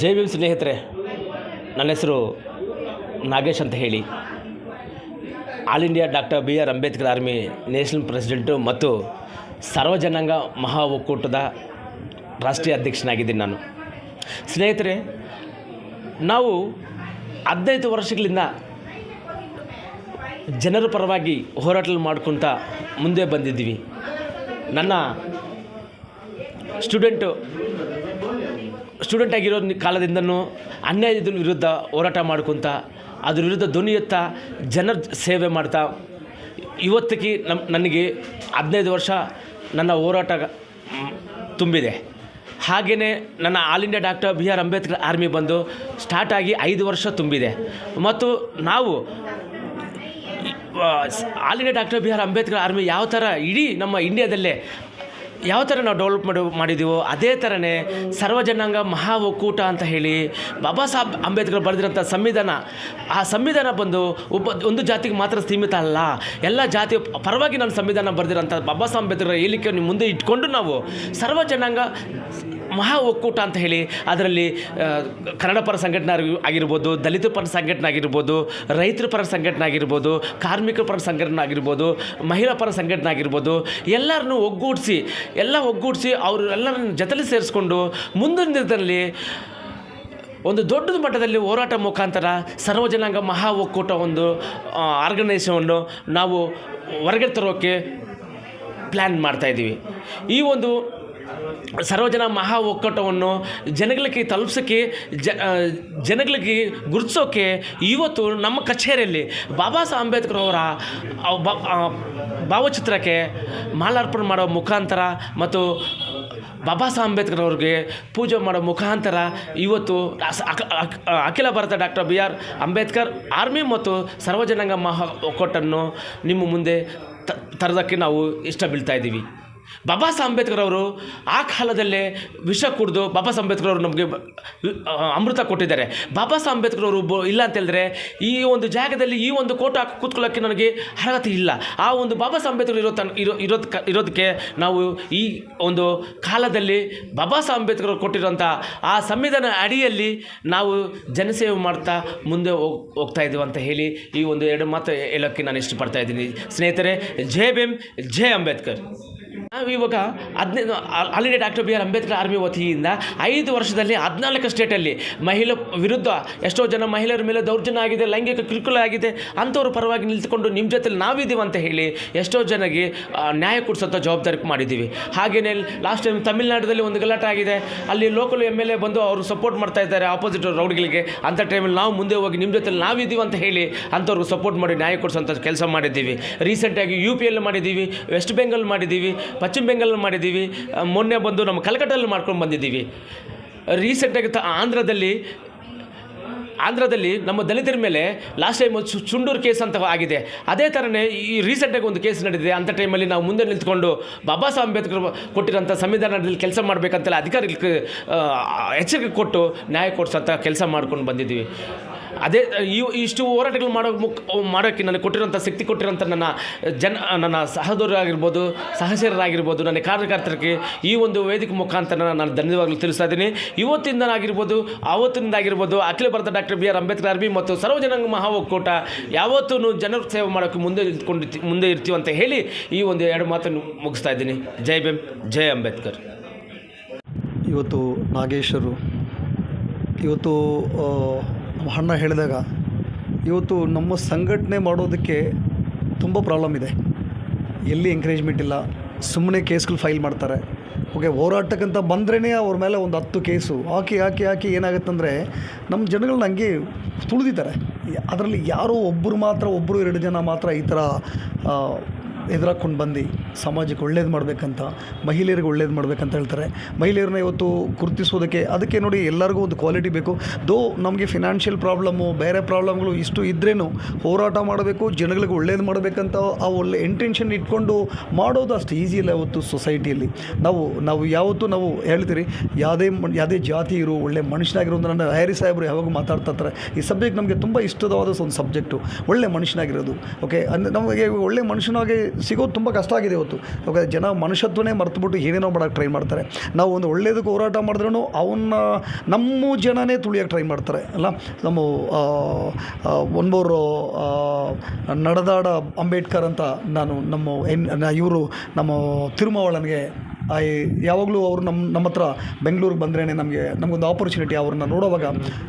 ಜೈ ಭೀಮ್ ಸ್ನೇಹಿತರೆ, ನನ್ನ ಹೆಸರು ನಾಗೇಶ್ ಅಂತ ಹೇಳಿ. All India doctor B R Ambedkar army national president ಮತ್ತು ಸರ್ವಜನಾಂಗ ಮಹಾ ಒಕ್ಕೂಟದ ರಾಷ್ಟ್ರೀಯ ಅಧ್ಯಕ್ಷನಾಗಿದ್ದೀನಿ ನಾನು. ಸ್ನೇಹಿತರೆ, ನಾವು ಹದಿನೈದು ವರ್ಷಗಳಿಂದ ಜನರ ಪರವಾಗಿ ಹೋರಾಟ ಮಾಡ್ಕೊತ ಮುಂದೆ ಬಂದಿದ್ದೀವಿ. ನನ್ನ ಸ್ಟೂಡೆಂಟು ಸ್ಟೂಡೆಂಟ್ ಆಗಿರೋ ಕಾಲದಿಂದನೂ ಅನ್ಯಾಯದ ವಿರುದ್ಧ ಹೋರಾಟ ಮಾಡ್ಕೊತ, ಅದ್ರ ವಿರುದ್ಧ ಧ್ವನಿ ಜನರ ಸೇವೆ ಮಾಡ್ತಾ, ಇವತ್ತಿಗೆ ನಮ್ಮ ನನಗೆ ಹದಿನೈದು ವರ್ಷ ನನ್ನ ಹೋರಾಟ ತುಂಬಿದೆ. ಹಾಗೆಯೇ ನನ್ನ all India doctor B R Ambedkar army ಬಂದು ಸ್ಟಾರ್ಟ್ ಆಗಿ ಐದು ವರ್ಷ ತುಂಬಿದೆ. ಮತ್ತು ನಾವು all India doctor B R Ambedkar army ಯಾವ ಥರ ಇಡೀ ನಮ್ಮ ಇಂಡಿಯಾದಲ್ಲೇ ಯಾವ ಥರ ನಾವು ಡೆವಲಪ್ ಮಾಡಿ ಮಾಡಿದ್ದೀವೋ ಅದೇ ಥರನೇ ಸರ್ವಜನಾಂಗ ಮಹಾ ಒಕ್ಕೂಟ ಅಂತ ಹೇಳಿ ಬಾಬಾ ಸಾಹೇಬ್ ಅಂಬೇಡ್ಕರ್ ಬರೆದಿರೋಂಥ ಸಂವಿಧಾನ, ಆ ಸಂವಿಧಾನ ಬಂದು ಒಬ್ಬ, ಒಂದು ಜಾತಿಗೆ ಮಾತ್ರ ಸೀಮಿತ ಅಲ್ಲ. ಎಲ್ಲ ಜಾತಿ ಪರವಾಗಿ ನಾನು ಸಂವಿಧಾನ ಬರೆದಿರೋಂಥ ಬಾಬಾ ಸಾಹೇಬ್ ಅಂಬೇಡ್ಕರ್ ಹೇಳಿಕೆ ಮುಂದೆ ಇಟ್ಕೊಂಡು ನಾವು ಸರ್ವಜನಾಂಗ ಮಹಾ ಒಕ್ಕೂಟ ಅಂತ ಹೇಳಿ ಅದರಲ್ಲಿ ಕನ್ನಡ ಪರ ಸಂಘಟನೆ ಆಗಿ- ಆಗಿರ್ಬೋದು, ದಲಿತ ಪರ ಸಂಘಟನೆ ಆಗಿರ್ಬೋದು, ರೈತರ ಪರ ಸಂಘಟನೆ ಆಗಿರ್ಬೋದು ಕಾರ್ಮಿಕ ಪರ ಸಂಘಟನೆ ಆಗಿರ್ಬೋದು, ಮಹಿಳಾ ಪರ ಸಂಘಟನೆ ಆಗಿರ್ಬೋದು, ಎಲ್ಲರನ್ನೂ ಒಗ್ಗೂಡಿಸಿ ಎಲ್ಲ ಒಗ್ಗೂಡಿಸಿ ಅವರು ಎಲ್ಲರನ್ನ ಜೊತೆಲಿ ಸೇರಿಸ್ಕೊಂಡು ಮುಂದಿನ ದಿನದಲ್ಲಿ ಒಂದು ದೊಡ್ಡ ಮಟ್ಟದಲ್ಲಿ ಹೋರಾಟ ಮುಖಾಂತರ ಸರ್ವಜನಾಂಗ ಮಹಾ ಒಕ್ಕೂಟ ಒಂದು ಆರ್ಗನೈಸೇಷನ್ನು ನಾವು ಹೊರಗೆ ತರೋಕ್ಕೆ ಪ್ಲ್ಯಾನ್ ಮಾಡ್ತಾಯಿದ್ದೀವಿ ಈ ಒಂದು ಸರ್ವಜನ ಮಹಾ ಒಕ್ಕೂಟವನ್ನು ಜನಗಳಿಗೆ ತಲುಪಿಸೋಕ್ಕೆ ಜ ಜನಗಳಿಗೆ ಗುರುತಿಸೋಕ್ಕೆ ಇವತ್ತು ನಮ್ಮ ಕಚೇರಿಯಲ್ಲಿ ಬಾಬಾ ಸಾಹೇಬ್ ಅಂಬೇಡ್ಕರ್ ಅವರ ಭಾವಚಿತ್ರಕ್ಕೆ ಮಾಲಾರ್ಪಣೆ ಮಾಡೋ ಮುಖಾಂತರ ಮತ್ತು ಬಾಬಾ ಸಾಹೇಬ್ ಅಂಬೇಡ್ಕರ್ ಅವ್ರಿಗೆ ಪೂಜೆ ಮಾಡೋ ಮುಖಾಂತರ ಇವತ್ತು ಅಖಿಲ Bharat doctor B R Ambedkar army ಮತ್ತು ಸರ್ವಜನಾಂಗ ಮಹಾ ಒಕ್ಕೂಟನ್ನು ನಿಮ್ಮ ಮುಂದೆ ತರೋದಕ್ಕೆ ನಾವು ಇಷ್ಟ ಬೀಳ್ತಾ ಇದ್ದೀವಿ. ಬಾಬಾ ಸಾಹೇಬ್ ಅವರು ಆ ಕಾಲದಲ್ಲೇ ವಿಷ ಕುಡಿದು ಬಾಬಾ ಅಂಬೇಡ್ಕರ್ ಅವರು ನಮಗೆ ಅಮೃತ ಕೊಟ್ಟಿದ್ದಾರೆ. ಬಾಬಾ ಸಾಹೇಬ್ ಅವರು ಇಲ್ಲ ಅಂತ ಈ ಒಂದು ಜಾಗದಲ್ಲಿ ಈ ಒಂದು ಕೋಟ ಕೂತ್ಕೊಳ್ಳೋಕ್ಕೆ ನನಗೆ ಅರ್ಹತೆ ಇಲ್ಲ. ಆ ಒಂದು ಬಾಬಾ ಸಾಹೇಬ್ ಇರೋ ತನ್ ಇರೋ ಇರೋದ್ ಇರೋದಕ್ಕೆ ನಾವು ಈ ಒಂದು ಕಾಲದಲ್ಲಿ ಬಾಬಾ ಸಾಹೇಬ್ ಅವರು ಕೊಟ್ಟಿರೋಂಥ ಆ ಸಂವಿಧಾನ ಅಡಿಯಲ್ಲಿ ನಾವು ಜನಸೇವೆ ಮಾಡ್ತಾ ಮುಂದೆ ಹೋಗ್ ಹೋಗ್ತಾ ಇದ್ದೀವಿ ಅಂತ ಹೇಳಿ ಈ ಒಂದು ಎರಡು ಮಾತು ಹೇಳೋಕ್ಕೆ ನಾನು ಇಷ್ಟಪಡ್ತಾ ಇದ್ದೀನಿ. ಸ್ನೇಹಿತರೆ, ಜೈ ಭೀಮ್, ಜೈ ಅಂಬೇಡ್ಕರ್. ನಾವು ಇವಾಗ ಹದಿನೈದು already doctor B R Ambedkar army ವತಿಯಿಂದ ಐದು ವರ್ಷದಲ್ಲಿ ಹದಿನಾಲ್ಕು ಸ್ಟೇಟಲ್ಲಿ ಮಹಿಳೆ ವಿರುದ್ಧ ಎಷ್ಟೋ ಜನ ಮಹಿಳೆಯರ ಮೇಲೆ ದೌರ್ಜನ್ಯ ಆಗಿದೆ, ಲೈಂಗಿಕ ಕಿರುಕುಳ ಆಗಿದೆ, ಅಂಥವ್ರ ಪರವಾಗಿ ನಿಂತ್ಕೊಂಡು ನಿಮ್ಮ ಜೊತೆಲಿ ನಾವಿದ್ದೀವಿ ಅಂತ ಹೇಳಿ ಎಷ್ಟೋ ಜನಗೆ ನ್ಯಾಯ ಕೊಡಿಸೋಂಥ ಜವಾಬ್ದಾರಿ ಮಾಡಿದ್ದೀವಿ. ಹಾಗೆಯೇ ಲಾಸ್ಟ್ ಟೈಮ್ ತಮಿಳ್ನಾಡಲ್ಲಿ ಒಂದು ಗಲಾಟೆ ಆಗಿದೆ. ಅಲ್ಲಿ ಲೋಕಲ್ ಎಂ ಎಲ್ ಎ ಬಂದು ಅವರು ಸಪೋರ್ಟ್ ಮಾಡ್ತಾ ಇದ್ದಾರೆ ಆಪೋಸಿಟ್ ರೌಡ್ಗಳಿಗೆ ಅಂಥ ಟೈಮಲ್ಲಿ ನಾವು ಮುಂದೆ ಹೋಗಿ ನಿಮ್ಮ ಜೊತೆಲಿ ನಾವಿದ್ದೀವಿ ಅಂತ ಹೇಳಿ ಅಂಥವ್ರಿಗೆ ಸಪೋರ್ಟ್ ಮಾಡಿ ನ್ಯಾಯ ಕೊಡಿಸೋಂಥ ಕೆಲಸ ಮಾಡಿದ್ದೀವಿ. ರೀಸೆಂಟಾಗಿ ಯು ಪಿ ಎಲ್ ಮಾಡಿದ್ದೀವಿ ವೆಸ್ಟ್ ಬೆಂಗಾಲ್ ಮಾಡಿದ್ದೀವಿ. ಪಶ್ಚಿಮ ಬೆಂಗಾಲಲ್ಲಿ ಮಾಡಿದ್ದೀವಿ. ಮೊನ್ನೆ ಬಂದು ನಮ್ಮ ಕಲ್ಕಟ್ಟಲ್ಲಿ ಮಾಡ್ಕೊಂಡು ಬಂದಿದ್ದೀವಿ. ರೀಸೆಂಟಾಗಿ ತ, ಆಂಧ್ರದಲ್ಲಿ ಆಂಧ್ರದಲ್ಲಿ ನಮ್ಮ ದಲಿತರ ಮೇಲೆ ಲಾಸ್ಟ್ ಟೈಮ್ ಚುಂಡೂರು ಕೇಸ್ ಅಂತ ಆಗಿದೆ. ಅದೇ ಥರನೇ ಈ ರೀಸೆಂಟಾಗಿ ಒಂದು ಕೇಸ್ ನಡೆದಿದೆ ಅಂಥ ಟೈಮಲ್ಲಿ ನಾವು ಮುಂದೆ ನಿಂತ್ಕೊಂಡು ಬಾಬಾ ಸಾಹೇಬ್ ಅಂಬೇಡ್ಕರ್ ಕೊಟ್ಟಿರೋಂಥ ಸಂವಿಧಾನದಲ್ಲಿ ಕೆಲಸ ಮಾಡಬೇಕಂತೆಲ್ಲ ಅಧಿಕಾರಿಗಳಿಗೆ ಎಚ್ಚರಿಕೆ ಕೊಟ್ಟು ನ್ಯಾಯ ಕೊಡಿಸೋಂಥ ಕೆಲಸ ಮಾಡ್ಕೊಂಡು ಬಂದಿದ್ದೀವಿ. ಅದೇ, ಈ, ಇಷ್ಟು ಹೋರಾಟಗಳು ಮಾಡೋ ಮುಖ ಮಾಡೋಕ್ಕೆ ನನಗೆ ಕೊಟ್ಟಿರೋಂಥ ಶಕ್ತಿ ಕೊಟ್ಟಿರೋಂಥ ನನ್ನ, ಜನ, ನನ್ನ ಸಹೋದರರಾಗಿರ್ಬೋದು, ಸಹಚರರಾಗಿರ್ಬೋದು, ನನ್ನ ಕಾರ್ಯಕರ್ತರಿಗೆ ಈ ಒಂದು ವೇದಿಕೆ ಮುಖಾಂತರ ನಾನು ಧನ್ಯವಾಗಲು ತಿಳಿಸ್ತಾ ಇದ್ದೀನಿ. ಇವತ್ತಿಂದನಾಗಿರ್ಬೋದು ಆವತ್ತಿನಿಂದಾಗಿರ್ಬೋದು ಅಖಿಲ ಭಾರತ ಡಾಕ್ಟರ್ ಬಿ ಆರ್ ಅಂಬೇಡ್ಕರ್ ಅರ್ಬಿ ಮತ್ತು ಸರ್ವಜನಾಂಗ ಮಹಾ ಒಕ್ಕೂಟ ಯಾವತ್ತೂ ಜನರ ಸೇವೆ ಮಾಡೋಕ್ಕೆ ಮುಂದೆ ನಿಂತ್ಕೊಂಡು, ಮುಂದೆ ಇರ್ತೀವಿ ಅಂತ ಹೇಳಿ ಈ ಒಂದು ಎರಡು ಮಾತನ್ನು ಮುಗಿಸ್ತಾ ಇದ್ದೀನಿ. ಜೈ ಭೀಮ್, ಜೈ ಅಂಬೇಡ್ಕರ್. ಇವತ್ತು ನಾಗೇಶ್ವರು ಇವತ್ತು ಅಣ್ಣ ಹೇಳಿದಾಗ, ಇವತ್ತು ನಮ್ಮ ಸಂಘಟನೆ ಮಾಡೋದಕ್ಕೆ ತುಂಬ ಪ್ರಾಬ್ಲಮ್ ಇದೆ. ಎಲ್ಲಿ ಎಂಕರೇಜ್ಮೆಂಟ್ ಇಲ್ಲ ಸುಮ್ಮನೆ ಕೇಸ್ಗಳು ಫೈಲ್ ಮಾಡ್ತಾರೆ. ಓಕೆ ಹೋರಾಟಕ್ಕಂತ ಬಂದ್ರೇ ಅವ್ರ ಮೇಲೆ ಒಂದು ಹತ್ತು ಕೇಸು. ಹಾಕಿ ಹಾಕಿ ಹಾಕಿ ಏನಾಗುತ್ತಂದರೆ ನಮ್ಮ ಜನಗಳನ್ನ ಹಂಗೆ ತುಳಿದಿದ್ದಾರೆ. ಅದರಲ್ಲಿ ಯಾರೋ ಒಬ್ಬರು ಮಾತ್ರ ಒಬ್ಬರು ಎರಡು ಜನ ಮಾತ್ರ ಈ ಥರ ಎದುರಾಕೊಂಡು ಬಂದು ಸಮಾಜಕ್ಕೆ ಒಳ್ಳೇದು ಮಾಡಬೇಕಂತ, ಮಹಿಳೆಯರಿಗೆ ಒಳ್ಳೇದು ಮಾಡಬೇಕಂತ ಹೇಳ್ತಾರೆ. ಮಹಿಳೆಯರನ್ನ ಇವತ್ತು ಗುರುತಿಸೋದಕ್ಕೆ ಅದಕ್ಕೆ ನೋಡಿ ಎಲ್ಲರಿಗೂ ಒಂದು ಕ್ವಾಲಿಟಿ ಬೇಕು. ದೋ ನಮಗೆ ಫಿನಾನ್ಷಿಯಲ್ ಪ್ರಾಬ್ಲಮ್ಮು ಬೇರೆ ಪ್ರಾಬ್ಲಮ್ಗಳು ಇಷ್ಟು ಇದ್ರೇನು ಹೋರಾಟ ಮಾಡಬೇಕು, ಜನಗಳಿಗೆ ಒಳ್ಳೇದು ಮಾಡಬೇಕಂತ ಆ ಒಳ್ಳೆ ಇಂಟೆನ್ಷನ್ ಇಟ್ಕೊಂಡು ಮಾಡೋದು ಅಷ್ಟು ಈಸಿ ಇಲ್ಲ ಇವತ್ತು ಸೊಸೈಟಿಯಲ್ಲಿ ನಾವು ನಾವು ಯಾವತ್ತೂ ನಾವು ಹೇಳ್ತೀರಿ, ಯಾವುದೇ ಯಾವುದೇ ಜಾತಿ ಇರು, ಒಳ್ಳೆ ಮನುಷ್ಯನಾಗಿರೋದು ನನ್ನ ಹ್ಯಾರಿ ಸಾಹೇಬರು ಯಾವಾಗ ಮಾತಾಡ್ತಾ ಇರ್ತಾರೆ. ಈ ಸಬ್ಜೆಕ್ಟ್ ನಮಗೆ ತುಂಬ ಇಷ್ಟವಾದ ಒಂದು ಸಬ್ಜೆಕ್ಟು ಒಳ್ಳೆ ಮನುಷ್ಯನಾಗಿರೋದು ಓಕೆ ಅಂದರೆ ನಮಗೆ ಒಳ್ಳೆ ಮನುಷ್ಯನಾಗಿ ಸಿಗೋದು ತುಂಬ ಕಷ್ಟ ಆಗಿದೆ ಇವತ್ತು. ಯಾಕಂದರೆ ಜನ ಮನುಷ್ಯತ್ವನೇ ಮರೆತುಬಿಟ್ಟು ಏನೇನೋ ಮಾಡೋಕ್ಕೆ ಟ್ರೈ ಮಾಡ್ತಾರೆ. ನಾವು ಒಂದು ಒಳ್ಳೆಯದಕ್ಕೆ ಹೋರಾಟ ಮಾಡಿದ್ರೂ ಅವನ್ನ ನಮ್ಮ ಜನನೇ ತುಳಿಯೋಕೆ ಟ್ರೈ ಮಾಡ್ತಾರೆ, ಅಲ್ಲ? ನಮ್ಮ ಒನ್ಮೂರು ನಡೆದಾಡ ಅಂಬೇಡ್ಕರ್ ಅಂತ ನಾನು ನಮ್ಮ ಇವರು ನಮ್ಮ ತಿರುಮಾವಳನಿಗೆ ಯಾವಾಗಲೂ ಅವರು ನಮ್ಮ ನಮ್ಮ ಹತ್ರ ಬೆಂಗಳೂರಿಗೆ ಬಂದ್ರೇ ನಮಗೆ ನಮಗೊಂದು ಆಪರ್ಚುನಿಟಿ ಅವ್ರನ್ನ ನೋಡೋವಾಗ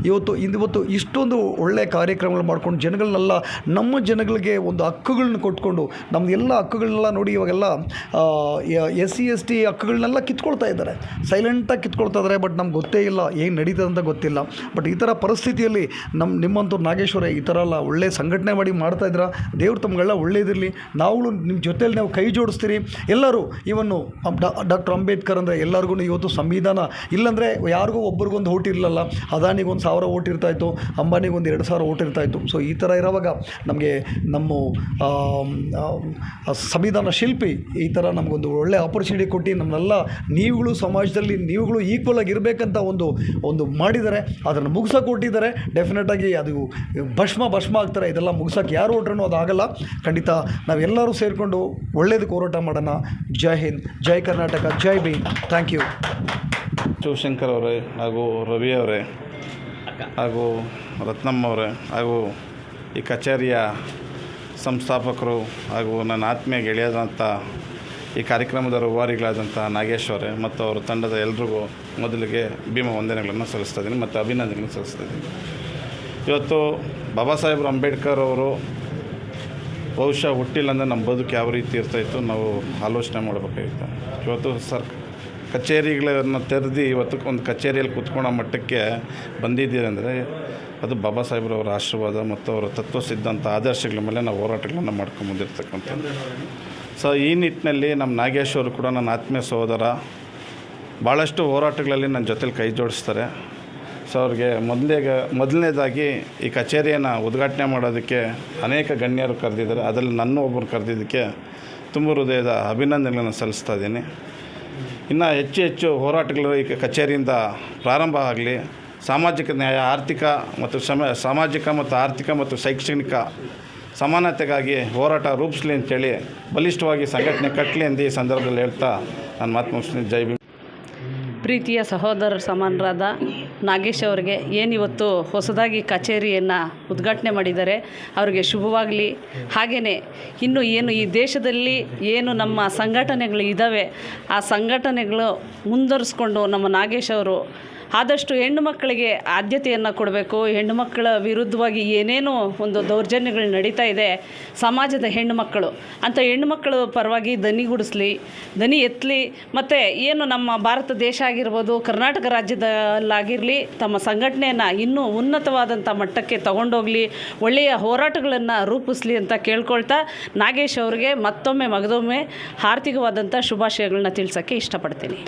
ಇವತ್ತು ಇವತ್ತು ಇಷ್ಟೊಂದು ಒಳ್ಳೆಯ ಕಾರ್ಯಕ್ರಮಗಳು ಮಾಡ್ಕೊಂಡು ಜನಗಳನ್ನೆಲ್ಲ ನಮ್ಮ ಜನಗಳಿಗೆ ಒಂದು ಹಕ್ಕುಗಳನ್ನ ಕೊಟ್ಕೊಂಡು ನಮ್ದು ಎಲ್ಲ ಹಕ್ಕುಗಳನ್ನೆಲ್ಲ ನೋಡಿ ಇವಾಗೆಲ್ಲ ಎಸ್ ಸಿ, ಎಸ್ ಟಿ ಹಕ್ಕುಗಳನ್ನೆಲ್ಲ ಕಿತ್ಕೊಳ್ತಾ ಇದ್ದಾರೆ. ಸೈಲೆಂಟಾಗಿ ಕಿತ್ಕೊಳ್ತಾ ಇದ್ದಾರೆ ಬಟ್ ನಮ್ಗೆ ಗೊತ್ತೇ ಇಲ್ಲ ಏನು ನಡೀತದೆ ಅಂತ ಗೊತ್ತಿಲ್ಲ. ಬಟ್ ಈ ಥರ ಪರಿಸ್ಥಿತಿಯಲ್ಲಿ ನಮ್ಮ ನಿಮ್ಮಂಥವ್ರು ನಾಗೇಶ್ವರ ಈ ಥರ ಎಲ್ಲ ಒಳ್ಳೆ ಸಂಘಟನೆ ಮಾಡಿ ಮಾಡ್ತಾ ಇದ್ದೀರಾ? ದೇವ್ರು ತಮಗೆಲ್ಲ ಒಳ್ಳೇದಿರಲಿ. ನಾವುಗಳು ನಿಮ್ಮ ಜೊತೆಯಲ್ಲಿ ನಾವು ಕೈ ಜೋಡಿಸ್ತೀರಿ. ಎಲ್ಲರೂ ಇವನ್ನು ಡಾಕ್ಟರ್ ಅಂಬೇಡ್ಕರ್ ಅಂದರೆ ಎಲ್ಲರಿಗೂ ಇವತ್ತು ಸಂವಿಧಾನ. ಇಲ್ಲಾಂದರೆ ಯಾರಿಗೂ ಒಬ್ರಿಗೊಂದು ಓಟ್ ಇರಲಿಲ್ಲ. ಅದಾನಿಗೊಂದು ಸಾವಿರ ಓಟ್ ಇರ್ತಾಯಿತ್ತು ಅಂಬಾನಿಗೊಂದು ಎರಡು ಸಾವಿರ ಓಟ್ ಇರ್ತಾಯಿತ್ತು ಸೊ ಈ ಥರ ಇರೋವಾಗ ನಮಗೆ ನಮ್ಮ ಸಂವಿಧಾನ ಶಿಲ್ಪಿ ಈ ಥರ ನಮಗೊಂದು ಒಳ್ಳೆ ಆಪರ್ಚುನಿಟಿ ಕೊಟ್ಟು ನಮ್ಮನ್ನೆಲ್ಲ ನೀವುಗಳು ಸಮಾಜದಲ್ಲಿ ನೀವುಗಳು ಈಕ್ವಲ್ ಆಗಿ ಇರಬೇಕಂತ ಒಂದು ಒಂದು ಮಾಡಿದ್ದಾರೆ. ಅದನ್ನು ಮುಗಿಸೋಕೆ ಕೊಟ್ಟಿದ್ದಾರೆ. ಡೆಫಿನೆಟಾಗಿ ಅದು ಭಸ್ಮ ಭಸ್ಮ ಆಗ್ತಾರೆ. ಇದೆಲ್ಲ ಮುಗಿಸೋಕೆ ಯಾರು ಹೊಟ್ರೂ ಅದು ಆಗಲ್ಲ. ಖಂಡಿತ ನಾವೆಲ್ಲರೂ ಸೇರಿಕೊಂಡು ಒಳ್ಳೇದಕ್ಕೆ ಹೋರಾಟ ಮಾಡೋಣ. ಜೈ ಹಿಂದ್, ಜೈ ಕರ್ನಾಟಕ. ಜೈ ಭೀಮ್. Thank you. ಶಿವಶಂಕರ್ ಅವರೇ, ಹಾಗೂ ರವಿ ಅವರೇ, ಹಾಗೂ ರತ್ನಮ್ಮ ಅವರೇ, ಹಾಗೂ ಈ ಕಚೇರಿಯ ಸಂಸ್ಥಾಪಕರು, ಹಾಗೂ ನನ್ನ ಆತ್ಮೀಯ ಗೆಳೆಯದಂಥ ಈ ಕಾರ್ಯಕ್ರಮದ ರೂವಾರಿಗಳಾದಂಥ ನಾಗೇಶ್ ಅವರೇ, ಮತ್ತು ಅವರ ತಂಡದ ಎಲ್ರಿಗೂ ಮೊದಲಿಗೆ ಭೀಮ ವಂದನೆಗಳನ್ನು ಸಲ್ಲಿಸ್ತಾ ಇದ್ದೀನಿ ಮತ್ತು ಅಭಿನಂದನೆಗಳನ್ನು ಸಲ್ಲಿಸ್ತಾ ಇದ್ದೀನಿ. ಇವತ್ತು ಬಾಬಾ ಸಾಹೇಬ್ರ ಅಂಬೇಡ್ಕರ್ ಅವರು ಬಹುಶಃ ಹುಟ್ಟಿಲ್ಲ ಅಂದರೆ ನಮ್ಮ ಬದುಕು ಯಾವ ರೀತಿ ಇರ್ತಾಯಿತ್ತು ನಾವು ಆಲೋಚನೆ ಮಾಡಬೇಕಾಗಿತ್ತು. ಇವತ್ತು ಸರ್ ಕಚೇರಿಗಳನ್ನು ತೆರೆದು ಇವತ್ತು ಒಂದು ಕಚೇರಿಯಲ್ಲಿ ಕುತ್ಕೊಳ್ಳೋ ಮಟ್ಟಕ್ಕೆ ಬಂದಿದ್ದೀರಿ ಅಂದರೆ ಅದು ಬಾಬಾ ಸಾಹೇಬ್ರವರ ಆಶೀರ್ವಾದ ಮತ್ತು ಅವರ ತತ್ವ ಸಿದ್ಧಾಂತ ಆದರ್ಶಗಳ ಮೇಲೆ ನಾವು ಹೋರಾಟಗಳನ್ನು ಮಾಡ್ಕೊಂಡು ಸೊ ಈ ನಿಟ್ಟಿನಲ್ಲಿ ನಮ್ಮ ನಾಗೇಶ್ ಅವರು ಕೂಡ ನನ್ನ ಆತ್ಮೀಯ ಸಹೋದರ. ಭಾಳಷ್ಟು ಹೋರಾಟಗಳಲ್ಲಿ ನನ್ನ ಜೊತೆಲಿ ಕೈ ಜೋಡಿಸ್ತಾರೆ. ಅವ್ರಿಗೆ ಮೊದಲೇ ಮೊದಲನೇದಾಗಿ ಈ ಕಚೇರಿಯನ್ನು ಉದ್ಘಾಟನೆ ಮಾಡೋದಕ್ಕೆ ಅನೇಕ ಗಣ್ಯರು ಕರೆದಿದ್ದಾರೆ. ಅದರಲ್ಲಿ ನನ್ನ ಒಬ್ಬರು ಕರೆದಿದ್ದಕ್ಕೆ ತುಂಬ ಹೃದಯದ ಅಭಿನಂದನೆಗಳನ್ನು ಸಲ್ಲಿಸ್ತಾ ಇದ್ದೀನಿ. ಇನ್ನು ಹೆಚ್ಚು ಹೆಚ್ಚು ಹೋರಾಟಗಳು ಈ ಕಚೇರಿಯಿಂದ ಪ್ರಾರಂಭ ಆಗಲಿ. ಸಾಮಾಜಿಕ ನ್ಯಾಯ, ಆರ್ಥಿಕ ಮತ್ತು ಸಮ, ಸಾಮಾಜಿಕ ಮತ್ತು ಆರ್ಥಿಕ ಮತ್ತು ಶೈಕ್ಷಣಿಕ ಸಮಾನತೆಗಾಗಿ ಹೋರಾಟ ರೂಪಿಸಲಿ ಅಂತೇಳಿ ಬಲಿಷ್ಠವಾಗಿ ಸಂಘಟನೆ ಕಟ್ಟಲಿ ಎಂದು ಈ ಸಂದರ್ಭದಲ್ಲಿ ಹೇಳ್ತಾ ನಾನು ಮಾತು ಮುಗಿಸ್ತೀನಿ. ಜೈ ಪ್ರೀತಿಯ ಸಹೋದರ ಸಮಾನರಾದ ನಾಗೇಶ್ ಅವರಿಗೆ ಏನಿವತ್ತು ಹೊಸದಾಗಿ ಕಚೇರಿಯನ್ನು ಉದ್ಘಾಟನೆ ಮಾಡಿದ್ದಾರೆ, ಅವರಿಗೆ ಶುಭವಾಗಲಿ. ಹಾಗೆಯೇ ಇನ್ನು ಏನು ಈ ದೇಶದಲ್ಲಿ ಏನು ನಮ್ಮ ಸಂಘಟನೆಗಳು ಇದ್ದಾವೆ ಆ ಸಂಘಟನೆಗಳು ಮುಂದುವರಿಸ್ಕೊಂಡು ನಮ್ಮ ನಾಗೇಶ್ ಅವರು ಆದಷ್ಟು ಹೆಣ್ಣು ಮಕ್ಕಳಿಗೆ ಆದ್ಯತೆಯನ್ನು ಕೊಡಬೇಕು. ಹೆಣ್ಣು ಮಕ್ಕಳ ವಿರುದ್ಧವಾಗಿ ಏನೇನೋ ಒಂದು ದೌರ್ಜನ್ಯಗಳು ನಡೀತಾ ಇದೆ. ಸಮಾಜದ ಹೆಣ್ಣು ಮಕ್ಕಳು. ಅಂಥ ಹೆಣ್ಣು ಮಕ್ಕಳು ಪರವಾಗಿ ದನಿಗೂಡಿಸ್ಲಿ ದನಿ ಎತ್ತಲಿ ಮತ್ತು ಏನು ನಮ್ಮ ಭಾರತ ದೇಶ ಆಗಿರ್ಬೋದು, ಕರ್ನಾಟಕ ರಾಜ್ಯದಲ್ಲಾಗಿರಲಿ, ತಮ್ಮ ಸಂಘಟನೆಯನ್ನು ಇನ್ನೂ ಉನ್ನತವಾದಂಥ ಮಟ್ಟಕ್ಕೆ ತಗೊಂಡೋಗಲಿ, ಒಳ್ಳೆಯ ಹೋರಾಟಗಳನ್ನು ರೂಪಿಸಲಿ ಅಂತ ಕೇಳ್ಕೊಳ್ತಾ ನಾಗೇಶ್ ಅವರಿಗೆ ಮತ್ತೊಮ್ಮೆ, ಮಗದೊಮ್ಮೆ ಆರ್ಥಿಕವಾದಂಥ ಶುಭಾಶಯಗಳನ್ನ ತಿಳಿಸೋಕ್ಕೆ ಇಷ್ಟಪಡ್ತೀನಿ.